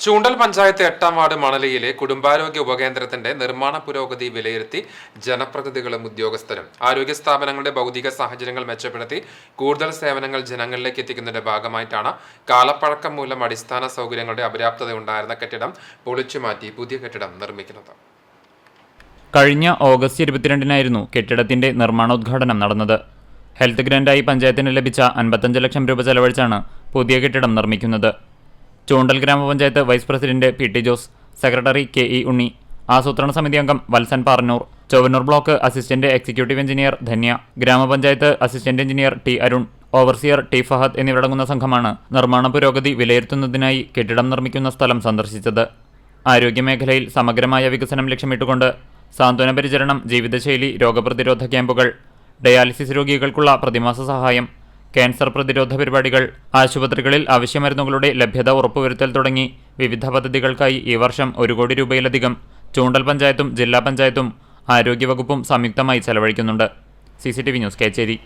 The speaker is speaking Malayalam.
ചൂണ്ടൽ പഞ്ചായത്ത് എട്ടാം വാർഡ് മണലിയിലെ കുടുംബാരോഗ്യ ഉപകേന്ദ്രത്തിന്റെ നിർമ്മാണ പുരോഗതി വിലയിരുത്തി ജനപ്രതിനിധികളും ഉദ്യോഗസ്ഥരും ആരോഗ്യ സ്ഥാപനങ്ങളുടെ ഭൗതിക സാഹചര്യങ്ങൾ മെച്ചപ്പെടുത്തി കൂടുതൽ സേവനങ്ങൾ ജനങ്ങളിലേക്ക് എത്തിക്കുന്നതിന്റെ ഭാഗമായിട്ടാണ് കാലപ്പഴക്കം മൂലം അടിസ്ഥാന സൗകര്യങ്ങളുടെ അപര്യാപ്തത ഉണ്ടായിരുന്ന കെട്ടിടം പൊളിച്ചുമാറ്റി പുതിയ കെട്ടിടം നിർമ്മിക്കുന്നത്. കഴിഞ്ഞ ഓഗസ്റ്റ് ഇരുപത്തിരണ്ടിനായിരുന്നു കെട്ടിടത്തിന്റെ നിർമ്മാണോദ്ഘാടനം നടന്നത്. ഹെൽത്ത് ഗ്രാന്റായി പഞ്ചായത്തിന് ലഭിച്ച അൻപത്തഞ്ച് ലക്ഷം രൂപ ചെലവഴിച്ചാണ് പുതിയ കെട്ടിടം നിർമ്മിക്കുന്നത്. ചൂണ്ടൽ ഗ്രാമപഞ്ചായത്ത് vice president P T Jose secretary K E Unni ആസൂത്രണ സമിതി അംഗം Valsan Parannur Chowannur block assistant executive engineer Dhanya ഗ്രാമപഞ്ചായത്ത് assistant engineer T Arun overseer T Fahad എന്നിവരടങ്ങുന്ന സംഘമാണ് നിർമ്മാണ പുരോഗതി വിലയിരുത്തുന്നതിനായി കെട്ടിടം നിർമ്മിക്കുന്ന സ്ഥലം സന്ദർശിച്ചത്. ആരോഗ്യമേഖലയിൽ സമഗ്രമായ വികസനം ലക്ഷ്യമിട്ടുകൊണ്ട് സാന്ത്വന പരിചരണം ജീവിതശൈലി രോഗപ്രതിരോധ ക്യാമ്പുകൾ ഡയാലിസിസ് രോഗികൾക്കുള്ള പ്രതിമാസ സഹായം ക്യാൻസർ പ്രതിരോധ പരിപാടികൾ ആശുപത്രികളിൽ ആവശ്യമരുന്നുകളുടെ ലഭ്യത ഉറപ്പുവരുത്തൽ തുടങ്ങി. വിവിധ പദ്ധതികൾക്കായി ഈ വർഷം ഒരു കോടി രൂപയിലധികം ചൂണ്ടൽ പഞ്ചായത്തും ജില്ലാ പഞ്ചായത്തും ആരോഗ്യവകുപ്പും സംയുക്തമായി ചെലവഴിക്കുന്നുണ്ട്. C news Kecheri.